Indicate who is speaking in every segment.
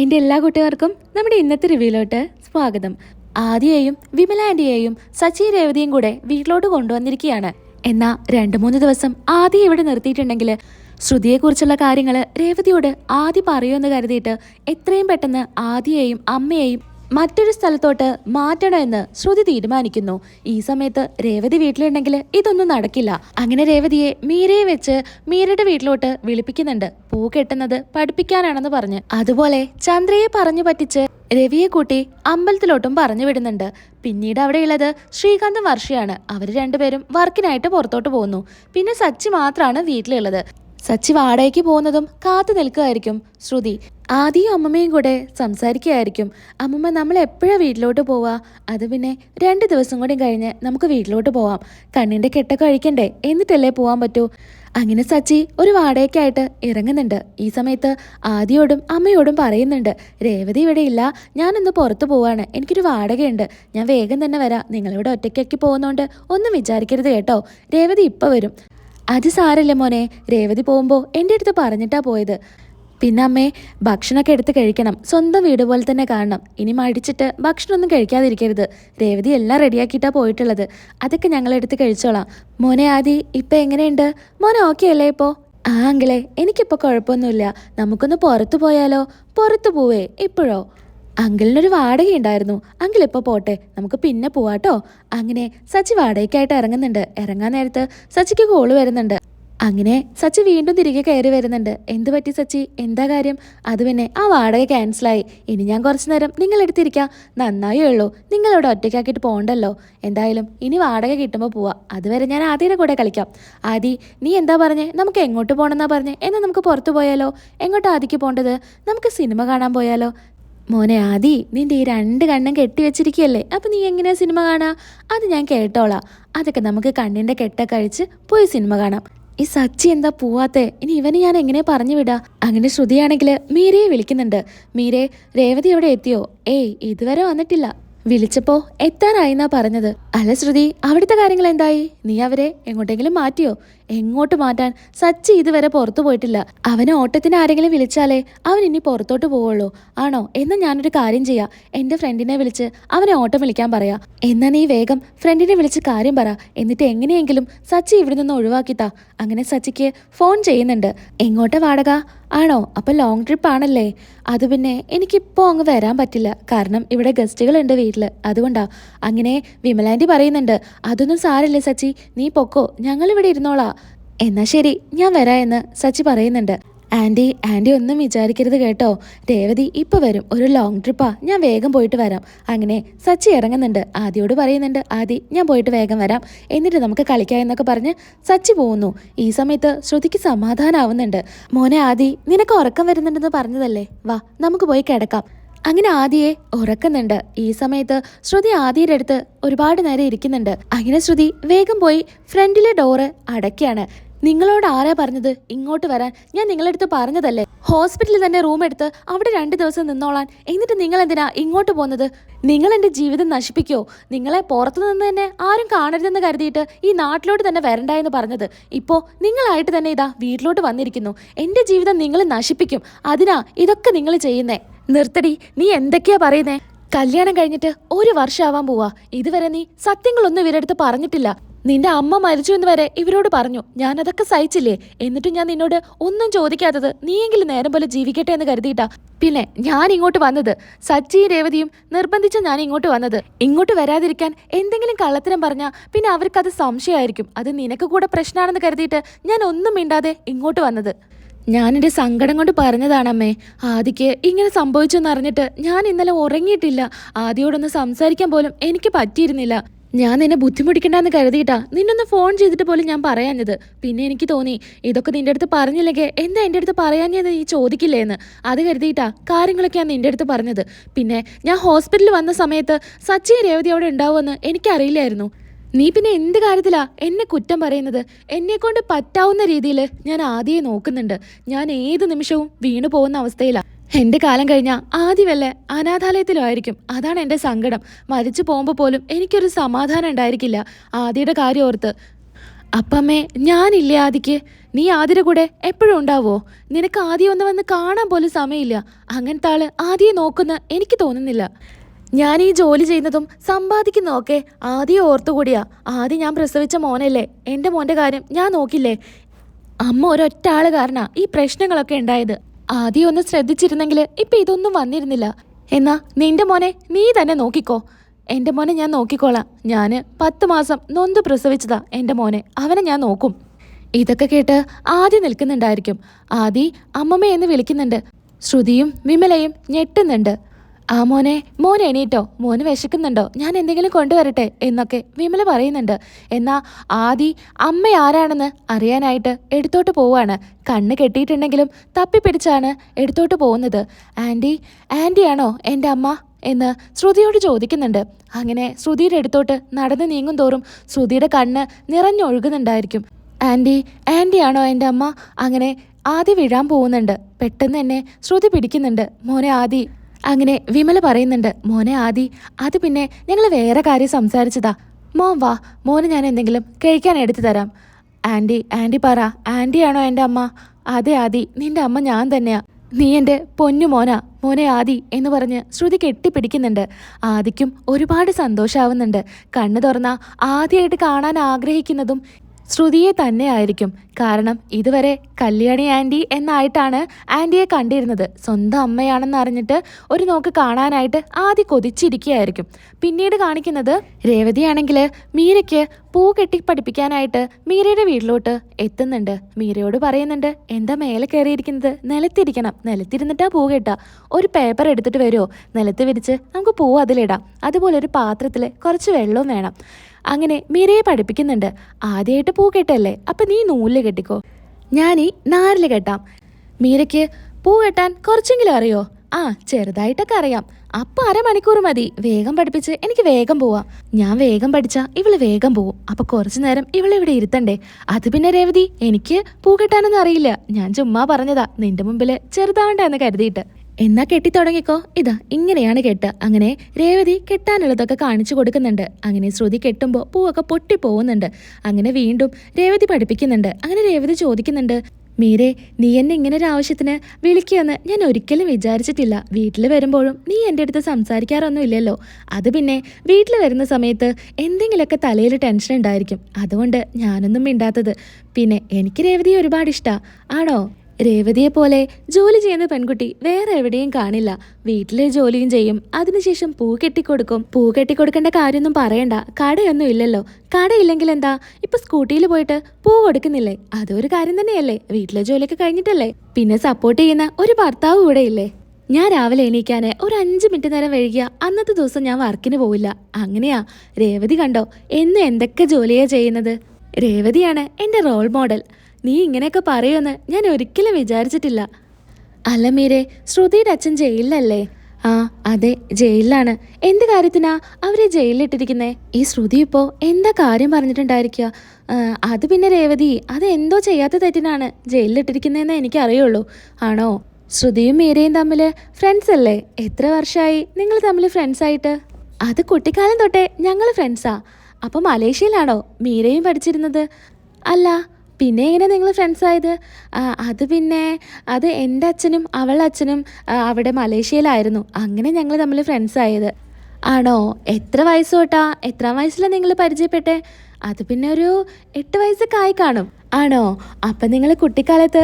Speaker 1: എന്റെ എല്ലാ കൂട്ടുകാർക്കും നമ്മുടെ ഇന്നത്തെ റിവ്യൂലോട്ട് സ്വാഗതം. ആദ്യയെയും വിമല ആന്റിയെയും സച്ചി രേവതിയും കൂടെ വീട്ടിലോട്ട് കൊണ്ടുവന്നിരിക്കുകയാണ്. എന്നാൽ രണ്ട് മൂന്ന് ദിവസം ആദ്യം ഇവിടെ നിർത്തിയിട്ടുണ്ടെങ്കിൽ ശ്രുതിയെക്കുറിച്ചുള്ള കാര്യങ്ങൾ രേവതിയോട് ആദ്യം പറയുമെന്ന് കരുതിയിട്ട് എത്രയും പെട്ടെന്ന് ആദ്യയെയും അമ്മയെയും മറ്റൊരു സ്ഥലത്തോട്ട് മാറ്റണമെന്ന് ശ്രുതി തീരുമാനിക്കുന്നു. ഈ സമയത്ത് രേവതി വീട്ടിലുണ്ടെങ്കിൽ ഇതൊന്നും നടക്കില്ല. അങ്ങനെ രേവതിയെ മീരയെ വെച്ച് മീരയുടെ വീട്ടിലോട്ട് വിളിപ്പിക്കുന്നുണ്ട്. പൂ കെട്ടുന്നത് പഠിപ്പിക്കാനാണെന്ന് പറഞ്ഞ്. അതുപോലെ ചന്ദ്രയെ പറഞ്ഞു പറ്റിച്ച് രവിയെ കൂട്ടി അമ്പലത്തിലോട്ടും പറഞ്ഞു വിടുന്നുണ്ട്. പിന്നീട് അവിടെയുള്ളത് ശ്രീകാന്ത് വർഷയാണ്. അവർ രണ്ടുപേരും വർക്കിനായിട്ട് പുറത്തോട്ട് പോകുന്നു. പിന്നെ സച്ചി മാത്രമാണ് വീട്ടിലുള്ളത്. സച്ചി വാടകയ്ക്ക് പോകുന്നതും കാത്തു നിൽക്കുകയായിരിക്കും. ശ്രുതി ആദ്യം അമ്മമ്മയും കൂടെ സംസാരിക്കുകയായിരിക്കും. അമ്മമ്മ നമ്മൾ എപ്പോഴാണ് വീട്ടിലോട്ട് പോവാ? അത് പിന്നെ രണ്ട് ദിവസം കൂടി കഴിഞ്ഞ് നമുക്ക് വീട്ടിലോട്ട് പോവാം. കണ്ണിന്റെ കെട്ടൊക്കെ കഴിക്കണ്ടേ എന്നിട്ടല്ലേ പോകാൻ പറ്റൂ? അങ്ങനെ സച്ചി ഒരു വാടകയ്ക്കായിട്ട് ഇറങ്ങുന്നുണ്ട്. ഈ സമയത്ത് ആദ്യയോടും അമ്മയോടും പറയുന്നുണ്ട് രേവതി ഇവിടെ ഇല്ല. ഞാനൊന്ന് പുറത്തു പോവാണ്. എനിക്കൊരു വാടകയുണ്ട്. ഞാൻ വേഗം തന്നെ വരാം. നിങ്ങളിവിടെ ഒറ്റയ്ക്കൊക്കെ പോകുന്നതുകൊണ്ട് ഒന്നും വിചാരിക്കരുത് കേട്ടോ. രേവതി ഇപ്പോൾ വരും. അത് സാരല്ല മോനെ. രേവതി പോകുമ്പോൾ എന്റെ അടുത്ത് പറഞ്ഞിട്ടാ പോയത്. പിന്നെ അമ്മേ ഭക്ഷണമൊക്കെ എടുത്ത് കഴിക്കണം. സ്വന്തം വീട് പോലെ തന്നെ കാണണം. ഇനി മടിച്ചിട്ട് ഭക്ഷണമൊന്നും കഴിക്കാതിരിക്കരുത്. രേവതി എല്ലാം റെഡിയാക്കിയിട്ടാ പോയിട്ടുള്ളത്. അതൊക്കെ ഞങ്ങൾ എടുത്ത് കഴിച്ചോളാം. മോനെ ആദി ഇപ്പം എങ്ങനെയുണ്ട്? മോനെ ഓക്കെ അല്ലേ ഇപ്പോൾ ആ അങ്കിളെ എനിക്കിപ്പോൾ കുഴപ്പമൊന്നുമില്ല. നമുക്കൊന്ന് പുറത്തു പോയാലോ? പുറത്തു പോവേ ഇപ്പോഴോ? അങ്കിളിനൊരു വാടകയുണ്ടായിരുന്നു അങ്കിൾ ഇപ്പോൾ പോട്ടെ നമുക്ക് പിന്നെ പോവാട്ടോ. അങ്ങനെ സച്ചി വാടകയ്ക്കായിട്ട് ഇറങ്ങുന്നുണ്ട്. ഇറങ്ങാൻ നേരത്ത് സച്ചിക്ക് കോൾ വരുന്നുണ്ട്. അങ്ങനെ സച്ചി വീണ്ടും തിരികെ കയറി വരുന്നുണ്ട്. എന്ത് പറ്റി സച്ചി? എന്താ കാര്യം? അത് പിന്നെ ആ വാടക ക്യാൻസലായി. ഇനി ഞാൻ കുറച്ചു നേരം നിങ്ങളെടുത്തിരിക്കാം നന്നായേ ഉള്ളൂ. നിങ്ങളിവിടെ ഒറ്റയ്ക്കാക്കിയിട്ട് പോകണ്ടല്ലോ. എന്തായാലും ഇനി വാടക കിട്ടുമ്പോൾ പോവാ. അതുവരെ ഞാൻ ആദ്യയുടെ കൂടെ കളിക്കാം. ആദി നീ എന്താ പറഞ്ഞേ? നമുക്ക് എങ്ങോട്ട് പോകണമെന്നാ പറഞ്ഞേ? എന്നാൽ നമുക്ക് പുറത്തു പോയാലോ? എങ്ങോട്ട് ആദിക്ക് പോകേണ്ടത് നമുക്ക് സിനിമ കാണാൻ പോയാലോ? മോനെ ആദി നിന്റെ ഈ രണ്ട് കണ്ണും കെട്ടി വെച്ചിരിക്കുകയല്ലേ? അപ്പം നീ എങ്ങനെയാ സിനിമ കാണാ? അത് ഞാൻ കേട്ടോളാം. അതൊക്കെ നമുക്ക് കണ്ണിന്റെ കെട്ട കഴിച്ച് പോയി സിനിമ കാണാം. ഈ സച്ചി എന്താ പോവാത്തെ? ഇനി ഇവന് ഞാൻ എങ്ങനെ പറഞ്ഞു വിടാ? അങ്ങനെ ശ്രുതിയാണെങ്കിൽ മീരയെ വിളിക്കുന്നുണ്ട്. മീരെ രേവതി എവിടെ എത്തിയോ? ഏയ് ഇതുവരെ വന്നിട്ടില്ല. വിളിച്ചപ്പോ എത്താറായിന്നാ പറഞ്ഞത്. അല്ല ശ്രുതി അവിടുത്തെ കാര്യങ്ങൾ എന്തായി നീ അവരെ എങ്ങോട്ടെങ്കിലും മാറ്റിയോ? എങ്ങോട്ട് മാറ്റാൻ സച്ചി ഇതുവരെ പുറത്തു പോയിട്ടില്ല. അവനെ ഓട്ടത്തിന് ആരെങ്കിലും വിളിച്ചാലേ അവൻ ഇനി പുറത്തോട്ട് പോവുള്ളൂ. ആണോ? എന്ന് ഞാനൊരു കാര്യം ചെയ്യാം. എന്റെ ഫ്രണ്ടിനെ വിളിച്ച് അവനെ ഓട്ടം വിളിക്കാൻ പറയാ. എന്നാ നീ വേഗം ഫ്രണ്ടിനെ വിളിച്ച് കാര്യം പറ. എന്നിട്ട് എങ്ങനെയെങ്കിലും സച്ചി ഇവിടെ നിന്ന് ഒഴിവാക്കിത്താ. അങ്ങനെ സച്ചിക്ക് ഫോൺ ചെയ്യുന്നുണ്ട്. എങ്ങോട്ട വാടക? ആണോ? അപ്പൊ ലോങ് ട്രിപ്പ് ആണല്ലേ? അത് പിന്നെ എനിക്കിപ്പോ അങ്ങ് വരാൻ പറ്റില്ല. കാരണം ഇവിടെ ഗസ്റ്റുകൾ ഉണ്ട് വീട്ടിൽ. അതുകൊണ്ടാ. അങ്ങനെ വിമലാന്റി പറയുന്നുണ്ട്. അതൊന്നും സാരല്ലേ സച്ചി. നീ പൊക്കോ. ഞങ്ങൾ ഇവിടെ ഇരുന്നോളാ. എന്നാ ശരി ഞാൻ വരാ എന്ന് സച്ചി പറയുന്നുണ്ട്. ആന്റി ആന്റി ഒന്നും വിചാരിക്കരുത് കേട്ടോ. രേവതി ഇപ്പൊ വരും. ഒരു ലോങ് ട്രിപ്പാ ഞാൻ വേഗം പോയിട്ട് വരാം. അങ്ങനെ സച്ചി ഇറങ്ങുന്നുണ്ട്. ആദിയോട് പറയുന്നുണ്ട് ആദി ഞാൻ പോയിട്ട് വേഗം വരാം. എന്നിട്ട് നമുക്ക് കളിക്കാം എന്നൊക്കെ പറഞ്ഞ് സച്ചി പോകുന്നു ഈ സമയത്ത് ശ്രുതിക്ക് സമാധാനാവുന്നുണ്ട്. മോനെ ആദി നിനക്ക് ഉറക്കം വരുന്നുണ്ടെന്ന് പറഞ്ഞതല്ലേ? വാ നമുക്ക് പോയി കിടക്കാം. അങ്ങനെ ആദിയെ ഉറക്കുന്നുണ്ട്. ഈ സമയത്ത് ശ്രുതി ആദിയുടെ അടുത്ത് ഒരുപാട് നേരം ഇരിക്കുന്നുണ്ട്. അങ്ങനെ ശ്രുതി വേഗം പോയി ഫ്രണ്ടിലെ ഡോറ് അടയ്ക്കാണ്. നിങ്ങളോട് ആരാ പറഞ്ഞത്? ഇങ്ങോട്ട് വരാൻ. ഞാൻ നിങ്ങളുടെ പറഞ്ഞതല്ലേ? ഹോസ്പിറ്റലിൽ തന്നെ റൂം എടുത്ത് അവിടെ രണ്ട് ദിവസം നിന്നോളാൻ. എന്നിട്ട് നിങ്ങൾ എന്തിനാ ഇങ്ങോട്ട് പോകുന്നത് നിങ്ങൾ എന്റെ ജീവിതം നശിപ്പിക്കോ? നിങ്ങളെ പുറത്തു നിന്ന് തന്നെ ആരും കാണരുതെന്ന് കരുതിയിട്ട് ഈ നാട്ടിലോട്ട് തന്നെ വരണ്ട എന്ന് പറഞ്ഞത്. ഇപ്പോൾ നിങ്ങളായിട്ട് തന്നെ ഇതാ വീട്ടിലോട്ട് വന്നിരിക്കുന്നു. എന്റെ ജീവിതം നിങ്ങൾ നശിപ്പിക്കും. അതിനാ ഇതൊക്കെ നിങ്ങൾ ചെയ്യുന്നേ. നിർത്തടി നീ എന്തൊക്കെയാ പറയുന്നേ? കല്യാണം കഴിഞ്ഞിട്ട് ഒരു വർഷമാവാൻ പോവാ. ഇതുവരെ നീ സത്യങ്ങളൊന്നും ഇവരെടുത്ത് പറഞ്ഞിട്ടില്ല. നിന്റെ അമ്മ മരിച്ചു എന്ന് വരെ ഇവരോട് പറഞ്ഞു. ഞാൻ അതൊക്കെ സഹിച്ചില്ലേ? എന്നിട്ടും ഞാൻ നിന്നോട് ഒന്നും ചോദിക്കാത്തത് നീയെങ്കിലും നേരം പോലെ ജീവിക്കട്ടെ എന്ന് കരുതിയിട്ടാ. പിന്നെ ഞാൻ ഇങ്ങോട്ട് വന്നത്. സച്ചിയും രേവതിയും നിർബന്ധിച്ച ഞാൻ ഇങ്ങോട്ട് വന്നത്. ഇങ്ങോട്ട് വരാതിരിക്കാൻ എന്തെങ്കിലും കള്ളത്തരം പറഞ്ഞാൽ പിന്നെ അവർക്കത് സംശയമായിരിക്കും. അത് നിനക്ക് കൂടെ പ്രശ്നമാണെന്ന് കരുതിയിട്ട് ഞാൻ ഒന്നും മിണ്ടാതെ ഇങ്ങോട്ട് വന്നത്. ഞാൻ എന്റെ സങ്കടം കൊണ്ട് പറഞ്ഞതാണമ്മേ. ആദിക്ക് ഇങ്ങനെ സംഭവിച്ചെന്ന് അറിഞ്ഞിട്ട് ഞാൻ ഇന്നലെ ഉറങ്ങിയിട്ടില്ല. ആദിയോടൊന്ന് സംസാരിക്കാൻ പോലും എനിക്ക് പറ്റിയിരുന്നില്ല. ഞാൻ നിന്നെ ബുദ്ധിമുട്ടിക്കണ്ടെന്ന് കരുതിയിട്ടാ നിന്നൊന്ന് ഫോൺ ചെയ്തിട്ട് പോലും ഞാൻ പറയാഞ്ഞത്. പിന്നെ എനിക്ക് തോന്നി ഇതൊക്കെ നിന്റെ അടുത്ത് പറഞ്ഞില്ലെങ്കിൽ എന്താ എന്റെ അടുത്ത് പറയാഞ്ഞത് നീ ചോദിക്കില്ലേ എന്ന് അത് കരുതിയിട്ടാ കാര്യങ്ങളൊക്കെ ഞാൻ നിന്റെ അടുത്ത് പറഞ്ഞത്. പിന്നെ ഞാൻ ഹോസ്പിറ്റലിൽ വന്ന സമയത്ത് സച്ചിൻ രേവതി അവിടെ ഉണ്ടാവുമെന്ന് എനിക്കറിയില്ലായിരുന്നു. നീ പിന്നെ എന്ത് കാര്യത്തിലാ എന്നെ കുറ്റം പറയുന്നത്? എന്നെ കൊണ്ട് പറ്റാവുന്ന രീതിയിൽ ഞാൻ ആദ്യമേ നോക്കുന്നുണ്ട്. ഞാൻ ഏത് നിമിഷവും വീണു പോകുന്ന അവസ്ഥയിലാ. എന്റെ കാലം കഴിഞ്ഞാ ആദ്യമല്ലേ അനാഥാലയത്തിലായിരിക്കും. അതാണ് എന്റെ സങ്കടം. മരിച്ചു പോകുമ്പോൾ പോലും എനിക്കൊരു സമാധാനം ഉണ്ടായിരിക്കില്ല. ആദ്യയുടെ കാര്യം ഓർത്ത് അപ്പമ്മേ ഞാനില്ലേ ആദിക്ക്? നീ ആദ്യയുടെ കൂടെ എപ്പോഴും ഉണ്ടാവോ? നിനക്ക് ആദ്യം ഒന്ന് വന്ന് കാണാൻ പോലും സമയമില്ല. അങ്ങനത്തെ ആൾ ആദ്യം നോക്കുന്ന എനിക്ക് തോന്നുന്നില്ല. ഞാൻ ഈ ജോലി ചെയ്യുന്നതും സമ്പാദിക്കുന്നതൊക്കെ ആദ്യം ഓർത്തുകൂടിയാ. ആദ്യം ഞാൻ പ്രസവിച്ച മോനല്ലേ? എന്റെ മോന്റെ കാര്യം ഞാൻ നോക്കില്ലേ? അമ്മ ഒരൊറ്റ ആൾ കാരണ ഈ പ്രശ്നങ്ങളൊക്കെ ഉണ്ടായത്. ആദ്യം ഒന്ന് ശ്രദ്ധിച്ചിരുന്നെങ്കിൽ ഇപ്പൊ ഇതൊന്നും വന്നിരുന്നില്ല. എന്നാ നിന്റെ മോനെ നീ തന്നെ നോക്കിക്കോ. എന്റെ മോനെ ഞാൻ നോക്കിക്കോളാം. ഞാൻ പത്ത് മാസം നൊന്ത് പ്രസവിച്ചതാ എന്റെ മോനെ. അവനെ ഞാൻ നോക്കും. ഇതൊക്കെ കേട്ട് ആദ്യ നിൽക്കുന്നുണ്ടായിരിക്കും. ആദി അമ്മമ്മ എന്ന് വിളിക്കുന്നുണ്ട്. ശ്രുതിയും വിമലയും ഞെട്ടുന്നുണ്ട്. ആ മോനെ മോൻ എണീറ്റോ. മോന് വിശക്കുന്നുണ്ടോ. ഞാൻ എന്തെങ്കിലും കൊണ്ടുവരട്ടെ എന്നൊക്കെ വിമല പറയുന്നുണ്ട്. എന്നാ ആദി അമ്മ ആരാണെന്ന് അറിയാനായിട്ട് എടുത്തോട്ട് പോവാണ്. കണ്ണ് കെട്ടിയിട്ടുണ്ടെങ്കിലും തപ്പിപ്പിടിച്ചാണ് എടുത്തോട്ട് പോകുന്നത്. ആന്റി ആന്റിയാണോ എന്റെ അമ്മ എന്ന് ശ്രുതിയോട് ചോദിക്കുന്നുണ്ട്. അങ്ങനെ ശ്രുതിയുടെ അടുത്തോട്ട് നടന്ന് നീങ്ങും തോറും ശ്രുതിയുടെ കണ്ണ് നിറഞ്ഞൊഴുകുന്നുണ്ടായിരിക്കും. ആന്റി ആന്റിയാണോ എന്റെ അമ്മ? അങ്ങനെ ആദി വീഴാൻ പോകുന്നുണ്ട്. പെട്ടെന്ന് തന്നെ ശ്രുതി പിടിക്കുന്നുണ്ട്. മോനെ ആദി അങ്ങനെ വിമല പറയുന്നുണ്ട് മോനെ ആദി അത് പിന്നെ ഞങ്ങൾ വേറെ കാര്യം സംസാരിച്ചതാ. മോൻ വാ മോന് ഞാൻ എന്തെങ്കിലും കഴിക്കാൻ എടുത്തു തരാം. ആന്റി ആന്റി പറ ആന്റിയാണോ എന്റെ അമ്മ? അതെ ആദി നിന്റെ അമ്മ ഞാൻ തന്നെയാ. നീ എന്റെ പൊന്നു മോനാ മോനെ ആദി എന്ന് പറഞ്ഞ് ശ്രുതി കെട്ടിപ്പിടിക്കുന്നുണ്ട്. ആദിക്കും ഒരുപാട് സന്തോഷാവുന്നുണ്ട്. കണ്ണു തുറന്ന ആദ്യമായിട്ട് കാണാൻ ആഗ്രഹിക്കുന്നതും ശ്രുതിയെ തന്നെയായിരിക്കും കാരണം ഇതുവരെ കല്യാണി ആന്റി എന്നായിട്ടാണ് ആന്റിയെ കണ്ടിരുന്നത്. സ്വന്തം അമ്മയാണെന്ന് അറിഞ്ഞിട്ട് ഒരു നോക്ക് കാണാനായിട്ട് ആദ്യം കൊതിച്ചിരിക്കുകയായിരിക്കും. പിന്നീട് കാണിക്കുന്നത് രേവതിയാണെങ്കിൽ മീരയ്ക്ക് പൂ കെട്ടി പഠിപ്പിക്കാനായിട്ട് മീരയുടെ വീട്ടിലോട്ട് എത്തുന്നുണ്ട്. മീരയോട് പറയുന്നുണ്ട് എന്താ മേലെ കയറിയിരിക്കുന്നത്? നിലത്തിരിക്കണം. നിലത്തിരുന്നിട്ടാ പൂ കെട്ടാ ഒരു പേപ്പർ എടുത്തിട്ട് വരുമോ നിലത്ത് വിരിച്ച് നമുക്ക് പൂ അതിലിടാം. അതുപോലെ ഒരു പാത്രത്തിൽ കുറച്ച് വെള്ളവും വേണം. അങ്ങനെ മീരയെ പഠിപ്പിക്കുന്നുണ്ട്. ആദ്യമായിട്ട് പൂ കെട്ടല്ലേ? അപ്പൊ നീ നൂൽ കെട്ടിക്കോ? ഞാനീ നാരിൽ കെട്ടാം. മീരയ്ക്ക് പൂ കെട്ടാൻ കുറച്ചെങ്കിലും അറിയോ? ആ ചെറുതായിട്ടൊക്കെ അറിയാം. അപ്പൊ അരമണിക്കൂർ മതി. വേഗം പഠിപ്പിച്ച് എനിക്ക് വേഗം പോവാം. ഞാൻ വേഗം പഠിച്ചാ ഇവൾ വേഗം പോവും. അപ്പൊ കുറച്ചു നേരം ഇവളിവിടെ ഇരുത്തണ്ടേ? അത് പിന്നെ രേവതി എനിക്ക് പൂ കെട്ടാനൊന്നും അറിയില്ല. ഞാൻ ചുമ്മാ പറഞ്ഞതാ. നിന്റെ മുമ്പിൽ ചെറുതാവണ്ടെന്ന് കരുതിയിട്ട്. എന്നാ കെട്ടി തുടങ്ങിക്കോ. ഇതാ ഇങ്ങനെയാണ് കെട്ട് അങ്ങനെ രേവതി കെട്ടാനുള്ളതൊക്കെ കാണിച്ചു കൊടുക്കുന്നുണ്ട്. അങ്ങനെ ശ്രുതി കെട്ടുമ്പോൾ പൂവൊക്കെ പൊട്ടി പോകുന്നുണ്ട് അങ്ങനെ വീണ്ടും രേവതി പഠിപ്പിക്കുന്നുണ്ട്. അങ്ങനെ രേവതി ചോദിക്കുന്നുണ്ട് മീരെ നീ എന്നെ ഇങ്ങനെ ഒരു ആവശ്യത്തിന് വിളിക്കുമെന്ന് ഞാൻ ഒരിക്കലും വിചാരിച്ചിട്ടില്ല. വീട്ടിൽ വരുമ്പോഴും നീ എന്റെ അടുത്ത് സംസാരിക്കാറൊന്നും ഇല്ലല്ലോ അത് പിന്നെ വീട്ടിൽ വരുന്ന സമയത്ത് എന്തെങ്കിലുമൊക്കെ തലയിൽ ടെൻഷൻ ഉണ്ടായിരിക്കും. അതുകൊണ്ട് ഞാനൊന്നും മിണ്ടാത്തത്. പിന്നെ എനിക്ക് രേവതി ഒരുപാട് ഇഷ്ടമാണ് ആണോ? രേവതിയെ പോലെ ജോലി ചെയ്യുന്ന പെൺകുട്ടി വേറെ എവിടെയും കാണില്ല. വീട്ടിലെ ജോലിയും ചെയ്യും. അതിനുശേഷം പൂ കെട്ടിക്കൊടുക്കും. പൂ കെട്ടിക്കൊടുക്കേണ്ട കാര്യമൊന്നും പറയണ്ട. കടയൊന്നും ഇല്ലല്ലോ. കടയില്ലെങ്കിൽ എന്താ? ഇപ്പൊ സ്കൂട്ടിയിൽ പോയിട്ട് പൂ കൊടുക്കുന്നില്ലേ? അതൊരു കാര്യം തന്നെയല്ലേ. വീട്ടിലെ ജോലിയൊക്കെ കഴിഞ്ഞിട്ടല്ലേ? പിന്നെ സപ്പോർട്ട് ചെയ്യുന്ന ഒരു ഭർത്താവ് ഇവിടെ ഇല്ലേ? ഞാൻ രാവിലെ എണീക്കാന് ഒരു അഞ്ച് മിനിറ്റ് നേരം വൈകിയ അന്നത്തെ ദിവസം ഞാൻ വർക്കിന് പോവില്ല. അങ്ങനെയാ. രേവതി കണ്ടോ? എന്ന് എന്തൊക്കെ ജോലിയാ ചെയ്യുന്നത്? രേവതിയാണ് എന്റെ റോൾ മോഡൽ നീ ഇങ്ങനെയൊക്കെ പറയുമെന്ന് ഞാൻ ഒരിക്കലും വിചാരിച്ചിട്ടില്ല. അല്ല മീരെ ശ്രുതിയുടെ അച്ഛൻ ജയിലിലല്ലേ? ആ അതെ ജയിലിലാണ്. എന്ത് കാര്യത്തിനാ അവരെ ജയിലിലിട്ടിരിക്കുന്നേ? ഈ ശ്രുതി ഇപ്പോ എന്താ കാര്യം പറഞ്ഞിട്ടുണ്ടായിരിക്കുക? അത് പിന്നെ രേവതി അത് എന്തോ ചെയ്യാത്ത തെറ്റിനാണ് ജയിലിലിട്ടിരിക്കുന്നതെന്ന് എനിക്കറിയുള്ളൂ. ആണോ? ശ്രുതിയും മീരയും തമ്മിൽ ഫ്രണ്ട്സ് അല്ലേ? എത്ര വർഷമായി നിങ്ങൾ തമ്മിൽ ഫ്രണ്ട്സ് ആയിട്ട്? അത് കുട്ടിക്കാലം തൊട്ടേ ഞങ്ങൾ ഫ്രണ്ട്സാ അപ്പോൾ മലേഷ്യയിലാണോ മീരയും പഠിച്ചിരുന്നത്? അല്ല പിന്നെ എങ്ങനെ നിങ്ങൾ ഫ്രണ്ട്സ് ആയത്? അത് പിന്നെ അത് എന്റെ അച്ഛനും അവളുടെ അച്ഛനും അവിടെ മലേഷ്യയിലായിരുന്നു. അങ്ങനെ ഞങ്ങൾ തമ്മിൽ ഫ്രണ്ട്സ് ആയത്. ആണോ? എത്ര വയസ്സ് തൊട്ടാ? എത്രാം വയസ്സിലാണ് നിങ്ങൾ പരിചയപ്പെട്ടെ? അത് പിന്നെ ഒരു എട്ട് വയസ്സൊക്കെ ആയി കാണും. ആണോ? അപ്പം നിങ്ങൾ കുട്ടിക്കാലത്ത്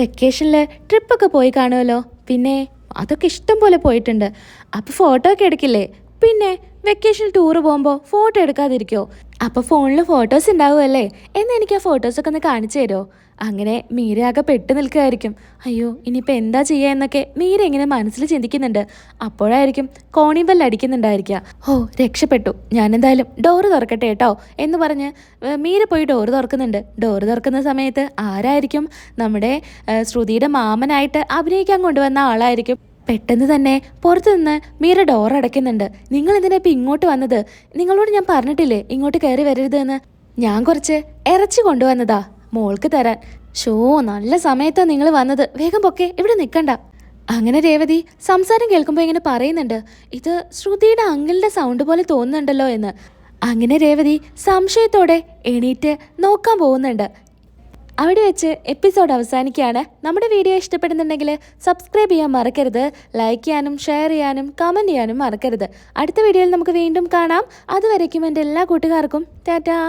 Speaker 1: വെക്കേഷനിൽ ട്രിപ്പൊക്കെ പോയി കാണുമല്ലോ പിന്നെ അതൊക്കെ ഇഷ്ടം പോലെ പോയിട്ടുണ്ട്. അപ്പോൾ ഫോട്ടോ ഒക്കെ എടുക്കില്ലേ? പിന്നെ വെക്കേഷൻ ടൂർ പോകുമ്പോൾ ഫോട്ടോ എടുക്കാതിരിക്കോ? അപ്പോൾ ഫോണിൽ ഫോട്ടോസ് ഉണ്ടാവുമല്ലേ? എന്ന് എനിക്ക് ആ ഫോട്ടോസൊക്കെ ഒന്ന് കാണിച്ചു തരുമോ അങ്ങനെ മീര ആകെ പെട്ട് നിൽക്കുകയായിരിക്കും. അയ്യോ ഇനിയിപ്പോൾ എന്താ ചെയ്യുക എന്നൊക്കെ മീര ഇങ്ങനെ മനസ്സിൽ ചിന്തിക്കുന്നുണ്ട്. അപ്പോഴായിരിക്കും കോണി ബെൽ അടിക്കുന്നുണ്ടായിരിക്കുക. ഓ രക്ഷപ്പെട്ടു. ഞാൻ എന്തായാലും ഡോറ് തുറക്കട്ടെ കേട്ടോ എന്ന് പറഞ്ഞ് മീര പോയി ഡോറ് തുറക്കുന്നുണ്ട്. ഡോറ് തുറക്കുന്ന സമയത്ത് ആരായിരിക്കും നമ്മുടെ ശ്രുതിയുടെ മാമനായിട്ട് അഭിനയിക്കാൻ കൊണ്ടുവന്ന ആളായിരിക്കും പെട്ടെന്ന് തന്നെ പുറത്തുനിന്ന് മീര ഡോർ അടയ്ക്കുന്നുണ്ട്. നിങ്ങൾ എന്തിനാ ഇപ്പം ഇങ്ങോട്ട് വന്നത്? നിങ്ങളോട് ഞാൻ പറഞ്ഞിട്ടില്ലേ ഇങ്ങോട്ട് കയറി വരരുത് എന്ന്? ഞാൻ കുറച്ച് ഇറച്ചി കൊണ്ടുവന്നതാ മോൾക്ക് തരാൻ. ഷോ നല്ല സമയത്താ നിങ്ങൾ വന്നത്. വേഗം പൊക്കെ ഇവിടെ നിൽക്കണ്ട അങ്ങനെ രേവതി സംസാരം കേൾക്കുമ്പോൾ ഇങ്ങനെ പറയുന്നുണ്ട്. ഇത് ശ്രുതിയുടെ അങ്കിളിന്റെ സൗണ്ട് പോലെ തോന്നുന്നുണ്ടല്ലോ എന്ന്. അങ്ങനെ രേവതി സംശയത്തോടെ എണീറ്റ് നോക്കാൻ പോകുന്നുണ്ട്. അവിടെ വെച്ച് എപ്പിസോഡ് അവസാനിക്കുകയാണ്. നമ്മുടെ വീഡിയോ ഇഷ്ടപ്പെടുന്നുണ്ടെങ്കിൽ സബ്സ്ക്രൈബ് ചെയ്യാൻ മറക്കരുത് ലൈക്ക് ചെയ്യാനും ഷെയർ ചെയ്യാനും കമന്റ് ചെയ്യാനും മറക്കരുത്. അടുത്ത വീഡിയോയിൽ നമുക്ക് വീണ്ടും കാണാം. അതുവരയ്ക്കും എന്റെ എല്ലാ കൂട്ടുകാർക്കും ടാറ്റാ.